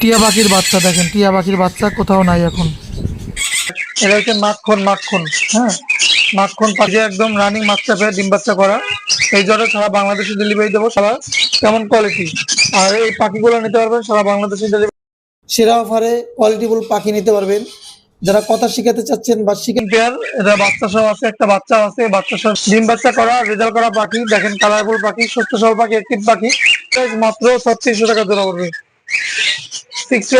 টিয়া পাখির বাচ্চা দেখেন টিয়া পাখির বাচ্চা কোথাও নাই এখন। এটা হচ্ছে মাখন মাখন হ্যাঁ? মাখন পাখি একদম রানিং বাচ্চা পেয়ে ডিম বাচ্চা করা। এই জন্য সারা বাংলাদেশে ডেলিভারি দেবো সারা কেমন কোয়ালিটি আর এই পাখিগুলো নিতে পারবেন সারা বাংলাদেশে ডেলিভারি সেরা অফারে কোয়ালিটিফুল পাখি নিতে পারবেন। যারা কথা শিখাতে চাচ্ছেন বা শিখেন পেয়ার এটা বাচ্চা সহ আছে একটা বাচ্চা আছে বাচ্চা সহ ডিম বাচ্চা করা রেজাল্ট করা পাখি। দেখেন কালারফুল পাখি সুস্থ সহ পাখি একটিভ পাখি। মাত্র ছত্রিশশো টাকা জোড়া পড়বে। সিক্স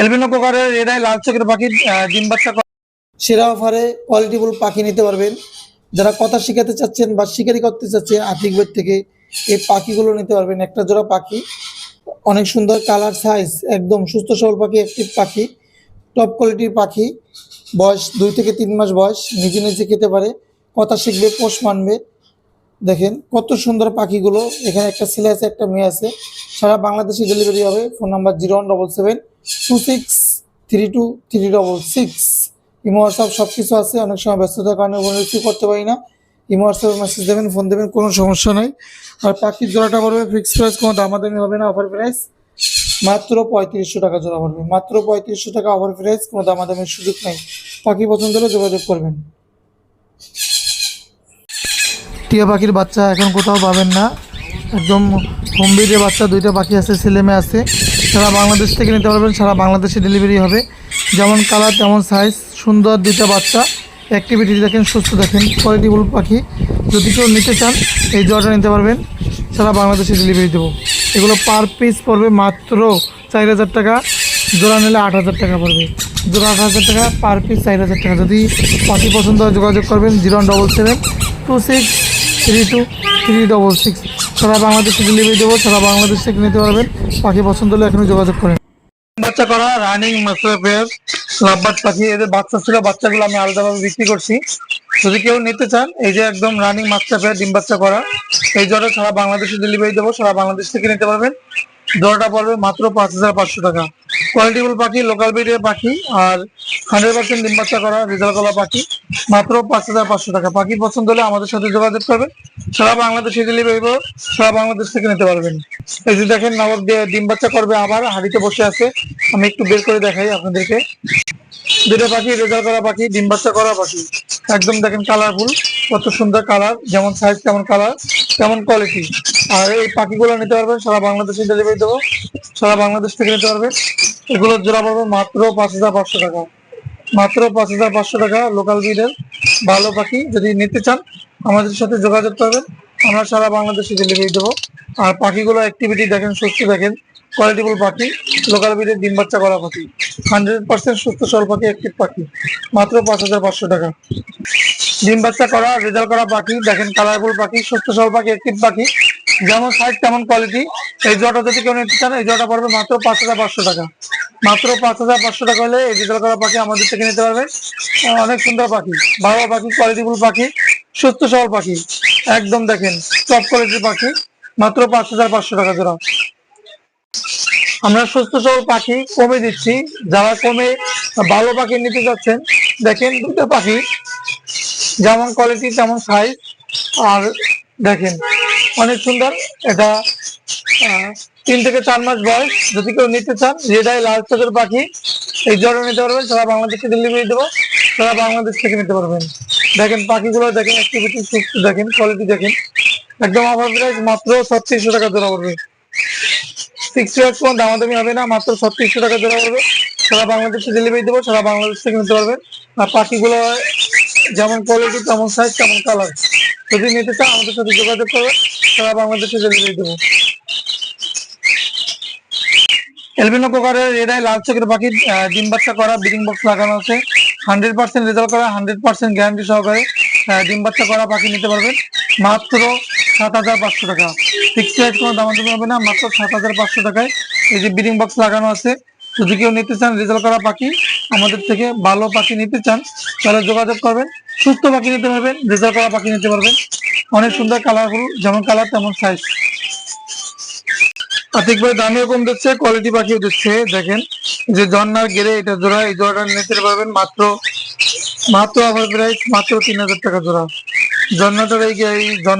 এলবিনো কোকারের লাল চোখের পাখি ডিম বাচ্চা সেরা অফারে কোয়ালিটিফুল পাখি নিতে পারবেন। যারা কথা শিখাতে চাচ্ছেন বা শিকারি করতে চাচ্ছেন আর্থিক বই থেকে, এই পাখিগুলো নিতে পারবেন। একটা জোড়া পাখি, অনেক সুন্দর কালার সাইজ একদম সুস্থ সবল পাখি একটি পাখি টপ কোয়ালিটির পাখি। বয়স দুই থেকে তিন মাস বয়স, নিজে নিজে খেতে পারে, কথা শিখবে, পোষ মানবে। দেখেন, কত সুন্দর পাখিগুলো। এখানে একটা ছেলে আছে, একটা মেয়ে আছে। সারা বাংলাদেশে ডেলিভারি হবে। Phone number zero one double seven two six three two three double six imo WhatsApp সব কিছু আছে। অনেক সময় ব্যস্ততার কারণে ফোন রিসিভ করতে পারি না। ইমো হোয়াটসঅ্যাপে মেসেজ দেবেন ফোন দেবেন, কোনো সমস্যা নাই। আর পাখির জোড়াটা পড়বে ফিক্সড প্রাইস কোনো দামাদামি হবে না অফার প্রাইস মাত্র পঁয়ত্রিশশো টাকা জোড়া পড়বে। মাত্র পঁয়ত্রিশশো টাকা অফার প্রাইস কোনো দামাদামির সুযোগ নেই। পাখি পছন্দ হলে যোগাযোগ করবেন। টিয়া পাখির বাচ্চা এখন কোথাও পাবেন না। একদম হোমবিডের বাচ্চা দুইটা পাখি আছে, ছেলে মেয়ে আছে। সারা বাংলাদেশ থেকে নিতে পারবেন, সারা বাংলাদেশে ডেলিভারি হবে। যেমন কালার তেমন সাইজ সুন্দর দুইটা বাচ্চা। অ্যাক্টিভিটি দেখেন, সুস্থ দেখেন কোয়ালিটিফুল পাখি। যদি কেউ নিতে চান, এই জোড়াটা নিতে পারবেন। সারা বাংলাদেশে ডেলিভারি দেবো। এগুলো পার পিস পড়বে মাত্র চার হাজার টাকা। জোড়া নিলে আট হাজার টাকা পড়বে। জোড়া আট হাজার টাকা পার পিস চার হাজার টাকা। যদি পাখি পছন্দ হয়, যোগাযোগ করবেন, zero double seven two six three two three double six সারা বাংলাদেশে ডেলিভারি দেবো, সারা বাংলাদেশ থেকে নিতে পারবেন। পাখি পছন্দ হলে এখনই যোগাযোগ করেন। বাচ্চা করা রানিং মাস্টার পেয়ার লাভবার্ড পাখি, এদের বাচ্চা ছিল, বাচ্চাগুলো আমি আলাদাভাবে বিক্রি করছি। যদি কেউ নিতে চান, এই যে একদম রানিং মাস্টার পেয়ার ডিম বাচ্চা করা, এই জন্য সারা বাংলাদেশে ডেলিভারি দেবো, সারা বাংলাদেশ থেকে নিতে পারবেন। দরটা পড়বে মাত্র পাঁচ হাজার পাঁচশো টাকা। কোয়ালিটিফুল পাখি লোকাল ব্রিডের পাখি আর হান্ড্রেড পার্সেন্ট ডিম বাচ্চা করা রেজাল্ট করা পাখি, মাত্র পাঁচ হাজার পাঁচশো টাকা। পাখি পছন্দ হলে আমাদের সাথে যোগাযোগ করবেন। সারা বাংলাদেশে ডেলিভারি দেবো সারা বাংলাদেশ থেকে নিতে পারবেন। এই যে দেখেন নবাব দিয়ে ডিম বাচ্চা করবে আবার, হাড়িতে বসে আছে। আমি একটু বের করে দেখাই আপনাদেরকে। দুটো পাখি রেজাল্ট করা পাখি, ডিম বাচ্চা করা পাখি। একদম দেখেন কালারফুল কত সুন্দর কালার যেমন সাইজ তেমন কালার তেমন কোয়ালিটি আর এই পাখিগুলো নিতে পারবেন, সারা বাংলাদেশে ডেলিভারি দেবো। সারা বাংলাদেশ থেকে নিতে পারবেন। এগুলোর জোড়া পড়বে মাত্র পাঁচ হাজার পাঁচশো টাকা। মাত্র পাঁচ হাজার পাঁচশো টাকা লোকাল ব্রিডের ভালো পাখি। যদি নিতে চান, আমাদের সাথে যোগাযোগ করবেন। আমরা সারা বাংলাদেশে ডেলিভারি দেবো। আর পাখিগুলো অ্যাক্টিভিটি দেখেন সুস্থ দেখেন কোয়ালিটিফুল পাখি লোকাল ব্রিডের ডিম বাচ্চা করা পাখি হান্ড্রেড পার্সেন্ট সুস্থ সল পাখি অ্যাক্টিভ পাখি, মাত্র পাঁচ হাজার পাঁচশো টাকা। ডিম বাচ্চা করা রেজাল্ট করা পাখি, দেখেন কালারফুল পাখি, সুস্থ সল পাখি অ্যাক্টিভ পাখি, যেমন সাইজ তেমন কোয়ালিটি এই জটা যদি কেউ নিতে চান, এই জটা পড়বে মাত্র পাঁচ হাজার পাঁচশো টাকা। মাত্র পাঁচ হাজার পাঁচশো টাকা হলে এই রেজাল্ট করা পাখি আমাদের থেকে নিতে পারবেন। অনেক সুন্দর পাখি, ভালো পাখি কোয়ালিটিফুল পাখি, সুস্থ সবল পাখি। একদম দেখেন টপ কোয়ালিটির পাখি, মাত্র পাঁচ হাজার পাঁচশো টাকা জোড়া। আমরা সুস্থ সবল পাখি কমে দিচ্ছি। যারা কমে ভালো পাখি নিতে যাচ্ছেন, দেখেন দুটো পাখি, যেমন কোয়ালিটি তেমন সাইজ আর দেখেন, অনেক সুন্দর। এটা তিন থেকে চার মাস বয়স। যদি কেউ নিতে চান রেডাই লাল চোখের পাখি, এই জ্বর নিতে পারবেন। সারা বাংলাদেশে ডেলিভারি দেবো। সারা বাংলাদেশ থেকে নিতে পারবেন। দেখেন পাখিগুলো, দেখেন অ্যাক্টিভিটি দেখেন কোয়ালিটি দেখেন। একদম প্রাইস মাত্র ছত্রিশশো টাকা জোড়া পড়বে। সিক্স ইয়ার্স কোনো দামাদামি হবে না, মাত্র ছত্রিশশো টাকা জোড়া পড়বে সারা বাংলাদেশে ডেলিভারি দেবো, সারা বাংলাদেশ থেকে নিতে পারবেন। আর পাখিগুলো যেমন কোয়ালিটি তেমন সাইজ তেমন কালার যদি নিতে চান আমাদের সাথে যোগাযোগ করবে সারা বাংলাদেশে ডেলিভারি দেবো। এলবিনো কোকারের এটাই লাল চোখের পাখি ডিম বাচ্চা করা ব্রিডিং বক্স লাগানো আছে। হান্ড্রেড পার্সেন্ট রেজাল্ট করা হান্ড্রেড পার্সেন্ট গ্যারান্টি সহকারে ডিম বাচ্চা করা পাখি নিতে পারবেন। মাত্র সাত হাজার পাঁচশো টাকা। ফিক্সড প্রাইস কোনো দামাদামি হবে না, মাত্র সাত হাজার পাঁচশো টাকায়। এই যে ব্রিডিং বক্স লাগানো আছে, যদি কেউ নিতে চান রেজাল্ট করা পাখি, আমাদের থেকে ভালো পাখি নিতে চান, তাহলে যোগাযোগ করবেন, সুস্থ পাখি নিতে পারবেন রেজাল্ট করা পাখি নিতে পারবেন। অনেক সুন্দর কালারফুল যেমন কালার তেমন সাইজ আতিক ভাই, দামিও কম দিচ্ছে কোয়ালিটি পাখিও দিচ্ছে। দেখেন যে জন্নার গেরে এটা জোড়া, এই জোড়াটা নিতে পারবেন, মাত্র মাত্র আমার প্রাইস মাত্র তিন হাজার টাকা জোড়া। জন্নাটার এই গে-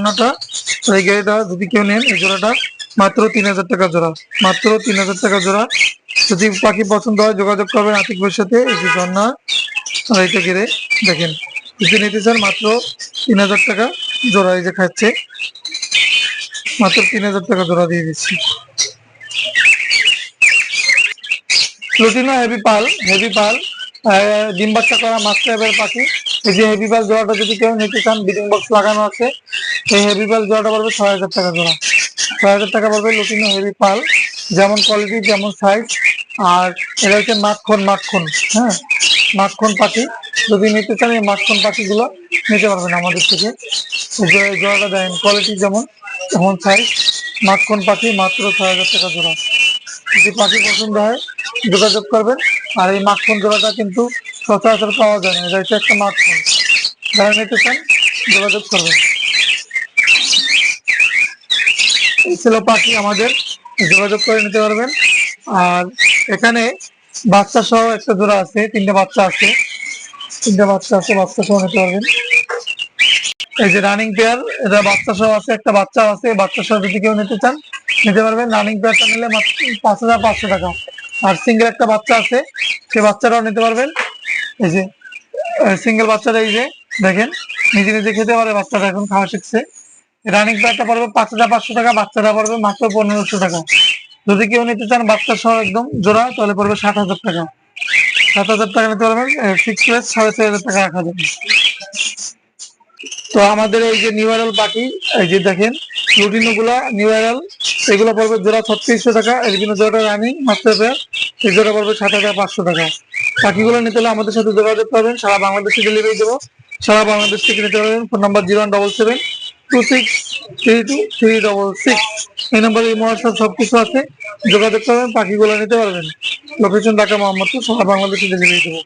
এই গেরেটা যদি কেউ নেন, এই জোড়াটা মাত্র তিন হাজার টাকা জোড়া। মাত্র তিন হাজার টাকা জোড়া। যদি পাখি পছন্দ হয়, যোগাযোগ করবেন আতিক ভাইয়ের সাথে ঝর্ণা। এইটা ঘিরে দেখেন যদি নিতে চান, মাত্র তিন হাজার টাকা জোড়া এই যে খাচ্ছে। মাত্র তিন হাজার টাকা জোড়া দিয়ে দিচ্ছি। প্লুটিনো হেভি পাল হেভি পাল। ডিম বাচ্চা করা মাস্টার টাইপের পাখি। এই যে হেভি পাল জোড়াটা যদি কেউ নিতে চান, বিডিং বক্স লাগানো আছে। এই হেভি পাল জোড়াটা পড়বে ছয় হাজার টাকা জোড়া। ছয় হাজার টাকা পড়বে লুটিনো হেভি পাল যেমন কোয়ালিটি যেমন সাইজ আর এটা হচ্ছে মাখন মাখন হ্যাঁ? মাখন পাখি। যদি নিতে চান, এই মাখন পাখিগুলো নিতে পারবেন আমাদের থেকে। জোড়াটা দেখেন কোয়ালিটি যেমন, তেমন সাইজ মাখন পাখি মাত্র ছয় হাজার টাকা জোড়া। যদি পাখি পছন্দ হয়, যোগাযোগ করবেন। আর এই মাখন জোড়াটা কিন্তু সচরাচর পাওয়া যায় না। এটা একটা মাখন। যারা নিতে চান, যোগাযোগ করবেন। এই ছিল পাখি আমাদের। যোগাযোগ করে নিতে পারবেন। আর এখানে বাচ্চা সহ একটা জোড়া আছে, তিনটে বাচ্চা আছে। তিনটে বাচ্চা আছে, বাচ্চা সহ নিতে পারবেন। এই যে রানিং পেয়ার এটা বাচ্চা সহ আছে, একটা বাচ্চা আছে। বাচ্চা সহ যদি কেউ নিতে চান, নিতে পারবেন। রানিং পেয়ারটা নিলে পাঁচ হাজার পাঁচশো টাকা। আর সিঙ্গেল একটা বাচ্চা আছে, সে বাচ্চাটাও নিতে পারবেন। এই যে সিঙ্গেল বাচ্চাটা এই যে, দেখেন, নিজে নিজে খেতে পারে, বাচ্চাটা এখন খাওয়া শিখছে। রানিং পেয়ারটা পড়বে পাঁচ হাজার পাঁচশো টাকা, বাচ্চাটা পড়বে মাত্র পনেরোশো টাকা। যদি কেউ নিতে চান বাচ্চা সহ একদম জোড়া, তাহলে পড়বে সাত হাজার টাকা। সাত হাজার টাকা নিতে পারবেন ফিক্স প্রাইস সাড়ে ছয় হাজার টাকা রাখা যাবে তো আমাদের এই যে নিউরাল পাখি এই যে দেখেনগুলা নিউরাল এগুলো পড়বে জোড়া ছত্রিশশো টাকা, এর জন্য জোড়াটা রানিং মাস্টার পেয়ার এই পড়বে সাত হাজার পাঁচশো টাকা। বাকিগুলো নিতে হলে আমাদের সাথে যোগাযোগ করবেন, সারা বাংলাদেশে ডেলিভারি দেবো। সারা বাংলাদেশ থেকে নিতে পারবেন phone number zero double seven two six three two three double six এই নাম্বারে এই সব সবকিছু আছে, যোগাযোগ করবেন পাখিগুলো নিতে পারবেন। লোকেশন ঢাকা, মোহাম্মদপুর, সারা বাংলাদেশে ডেলিভারি দেবো।